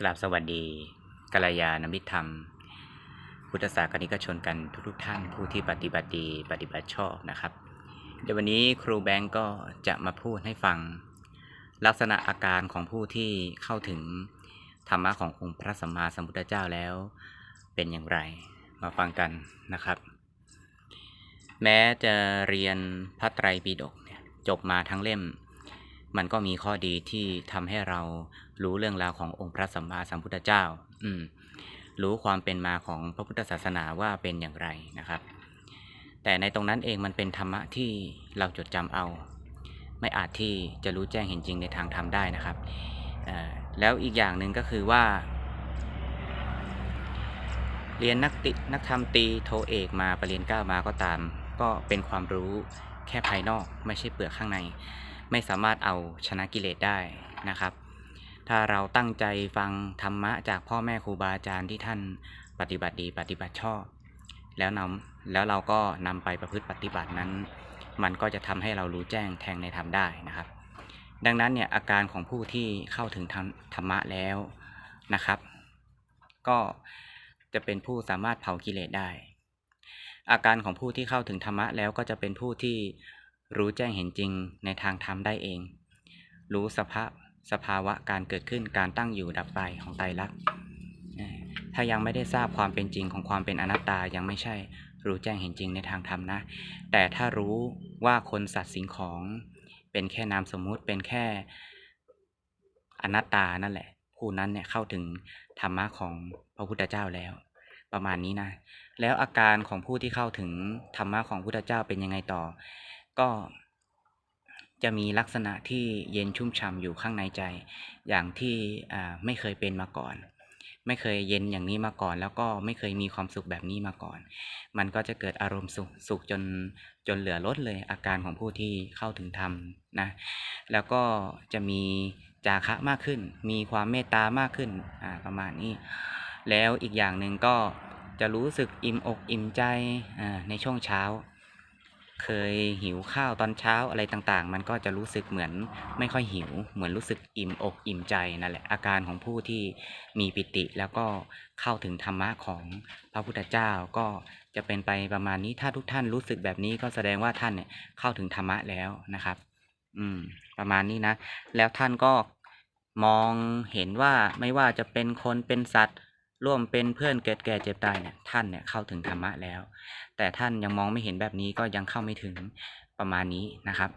กราบสวัสดีกัลยาณมิตรธรรม พุทธศาสนิกชนกันทุกๆท่านผู้ที่ปฏิบัติดีปฏิบัติชอบนะครับ เดี๋ยววันนี้ครูแบงก์ก็จะมาพูดให้ฟัง ลักษณะอาการของผู้ที่เข้าถึงธรรมะขององค์พระสัมมาสัมพุทธเจ้าแล้วเป็นอย่างไรมาฟังกันนะครับ แม้จะเรียนพระไตรปิฎกเนี่ยจบมาทั้งเล่ม มันก็มีข้อดีที่ทำให้เรารู้เรื่องราวขององค์พระสัมมาสัมพุทธเจ้า อืมรู้ความเป็นมาของพระพุทธศาสนาว่าเป็นอย่างไรนะครับ แต่ในตรงนั้นเองมันเป็นธรรมะที่เราจดจำเอา ไม่อาจที่จะรู้แจ้งเห็นจริงในทางธรรมได้นะครับ แล้วอีกอย่างหนึ่งก็คือว่า เรียนนักตินักธรรมตีโทเอกมาปรริญญาเก้ามาก็ตาม ก็เป็นความรู้แค่ภายนอกไม่ใช่เปลือกข้างใน ไม่สามารถเอาชนะกิเลสได้นะครับ ถ้าเราตั้งใจฟังธรรมะจากพ่อแม่ครูบาอาจารย์ที่ท่านปฏิบัติดีปฏิบัติชอบ แล้วนำแล้วเราก็นำไปประพฤติปฏิบัตินั้น มันก็จะทำให้เรารู้แจ้งแทงในธรรมได้นะครับ ดังนั้นเนี่ยอาการของผู้ที่เข้าถึงธรรมธรมะแล้วนะครับ ก็จะเป็นผู้สามารถเผากิเลสได้ อาการของผู้ที่เข้าถึงธรรมะแล้วก็จะเป็นผู้ที่ รู้แจ้งเห็นจริงในทางธรรมได้เอง รู้สภาพสภาวะการเกิดขึ้นการตั้งอยู่ดับไปของไตรลักษณ์ถ้ายังไม่ได้ทราบความเป็นจริงของความเป็นอนัตตายังไม่ใช่ รู้แจ้งเห็นจริงในทางธรรมนะ แต่ถ้ารู้ว่าคนสัตว์สิ่งของ เป็นแค่นามสมมุติเป็นแค่อนัตตานั่นแหละ ผู้นั้นเนี่ยเข้าถึงธรรมะของพระพุทธเจ้าแล้ว ประมาณนี้นะ แล้วอาการของผู้ที่เข้าถึงธรรมะของพุทธเจ้าเป็นยังไงต่อ ก็จะมีลักษณะที่เย็นชุ่มฉ่ำอยู่ข้างในใจ อย่างที่ไม่เคยเป็นมาก่อน ไม่เคยเย็นอย่างนี้มาก่อน แล้วก็ไม่เคยมีความสุขแบบนี้มาก่อน มันก็จะเกิดอารมณ์สุขสุขจนจนเหลือลดเลยอาการของผู้ที่เข้าถึงธรรมนะแล้วก็จะมีจาคะมากขึ้น มีความเมตตามากขึ้นประมาณนี้ แล้วอีกอย่างหนึ่งก็จะรู้สึกอิ่มอกอิ่มใจในช่วงเช้า เคยหิวข้าวตอนเช้าอะไรต่างๆ มันก็จะรู้สึกเหมือนไม่ค่อยหิว เหมือนรู้สึกอิ่มอกอิ่มใจนั่นแหละอาการของผู้ที่มีปิติแล้วก็เข้าถึงธรรมะของพระพุทธเจ้าก็จะเป็นไปประมาณนี้ถ้าทุกท่านรู้สึกแบบนี้ก็แสดงว่าท่านเนี่ยเข้าถึงธรรมะแล้วนะครับ อืม ประมาณนี้นะ แล้วท่านก็มองเห็นว่าไม่ว่าจะเป็นคนเป็นสัตว์ ร่วมเป็นเพื่อนเกิดแก่เจ็บตายเนี่ยท่านเนี่ยเข้าถึงธรรมะแล้ว แต่ท่านยังมองไม่เห็นแบบนี้ก็ยังเข้าไม่ถึงประมาณนี้นะครับ